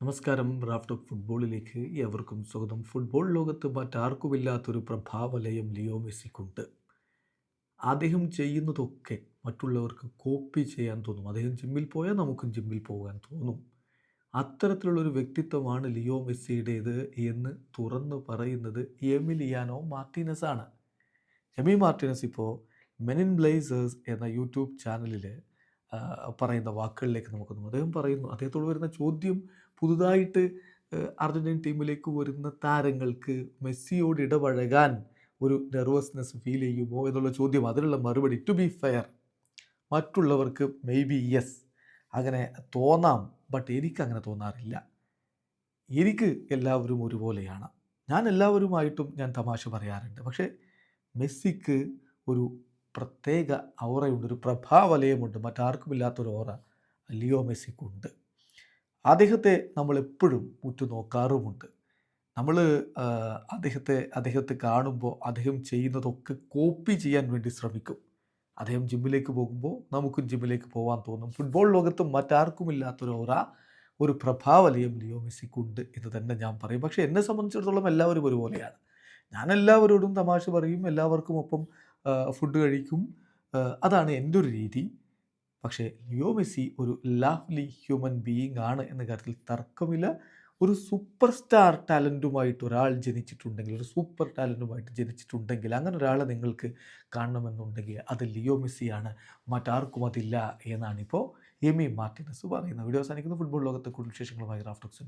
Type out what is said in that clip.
നമസ്കാരം. Raft of ഫുട്ബോളിലേക്ക് ഏവർക്കും സ്വാഗതം. ഫുട്ബോൾ ലോകത്ത് മറ്റാർക്കുമില്ലാത്തൊരു പ്രഭാവലയം ലിയോ മെസ്സിക്കുണ്ട്. അദ്ദേഹം ചെയ്യുന്നതൊക്കെ മറ്റുള്ളവർക്ക് കോപ്പി ചെയ്യാൻ തോന്നും. അദ്ദേഹം ജിമ്മിൽ പോയാൽ നമുക്കും ജിമ്മിൽ പോകാൻ തോന്നും. അത്തരത്തിലുള്ളൊരു വ്യക്തിത്വമാണ് ലിയോ മെസ്സിയുടേത് എന്ന് തുറന്നു പറയുന്നത് എമിലിയാനോ മാർട്ടീനസ് ആണ് എമി മാർട്ടിനസ് ഇപ്പോൾ മെനിൻ ബ്ലേസേഴ്സ് എന്ന യൂട്യൂബ് ചാനലിൽ പറയുന്ന വാക്കുകളിലേക്ക് നമുക്കൊന്ന് അദ്ദേഹം പറയുന്നു അദ്ദേഹത്തോട് വരുന്ന ചോദ്യം പുതുതായിട്ട് അർജന്റീൻ ടീമിലേക്ക് വരുന്ന താരങ്ങൾക്ക് മെസ്സിയോട് ഇടപഴകാൻ ഒരു നെർവസ്നെസ് ഫീൽ ചെയ്യുമോ എന്നുള്ള ചോദ്യം. അതിനുള്ള മറുപടി ടു ബി ഫെയർ മറ്റുള്ളവർക്ക് മേ ബി യെസ് അങ്ങനെ തോന്നാം ബട്ട് എനിക്ക് അങ്ങനെ തോന്നാറില്ല. എനിക്ക് എല്ലാവരും ഒരുപോലെയാണ്. ഞാൻ എല്ലാവരുമായിട്ടും ഞാൻ തമാശ പറയാറുണ്ട്. പക്ഷേ മെസ്സിക്ക് ഒരു പ്രത്യേക ഔറയുണ്ട് ഒരു പ്രഭാവലയമുണ്ട് മറ്റാർക്കുമില്ലാത്തൊരു ഓറ ലിയോ മെസ്സിക്കുണ്ട്. അദ്ദേഹത്തെ നമ്മൾ എപ്പോഴും ഉറ്റുനോക്കാറുമുണ്ട് നമ്മൾ അദ്ദേഹത്തെ അദ്ദേഹത്തെ കാണുമ്പോൾ അദ്ദേഹം ചെയ്യുന്നതൊക്കെ കോപ്പി ചെയ്യാൻ വേണ്ടി ശ്രമിക്കും. അദ്ദേഹം ജിമ്മിലേക്ക് പോകുമ്പോൾ നമുക്കും ജിമ്മിലേക്ക് പോകാൻ തോന്നും. ഫുട്ബോൾ ലോകത്ത് മറ്റാർക്കുമില്ലാത്തൊരു ഓറ ഒരു പ്രഭാവലയം ലിയോ മെസ്സിക്കുണ്ട് എന്ന് തന്നെ ഞാൻ പറയും. പക്ഷേ എന്നെ സംബന്ധിച്ചിടത്തോളം എല്ലാവരും ഒരുപോലെയാണ്. ഞാൻ എല്ലാവരോടും തമാശ പറയും എല്ലാവർക്കും ഒപ്പം ഫുഡ് കഴിക്കും. അതാണ് എന്റെ ഒരു രീതി. പക്ഷേ ലിയോ മെസ്സി ഒരു ലവ്ലി ഹ്യൂമൻ ബീയിങ് ആണ് എന്ന കാര്യത്തിൽ തർക്കമില്ല. ഒരു സൂപ്പർ സ്റ്റാർ ടാലന്റുമായിട്ട് ഒരാൾ ജനിച്ചിട്ടുണ്ടെങ്കിൽ ഒരു സൂപ്പർ ടാലന്റുമായിട്ട് ജനിച്ചിട്ടുണ്ടെങ്കിൽ അങ്ങനെ ഒരാളെ നിങ്ങൾക്ക് കാണണമെന്നുണ്ടെങ്കിൽ അത് ലിയോ മെസ്സിയാണ്. മറ്റാർക്കും അതില്ല എന്നാണിപ്പോൾ എമി മാർട്ടിനസ് പറയുന്നത്. വീഡിയോ അവസാനിക്കുന്ന. ഫുട്ബോൾ ലോകത്തെ കൂടുതൽ വിശേഷങ്ങളുമായി റാഫ്റ്റോക്സ്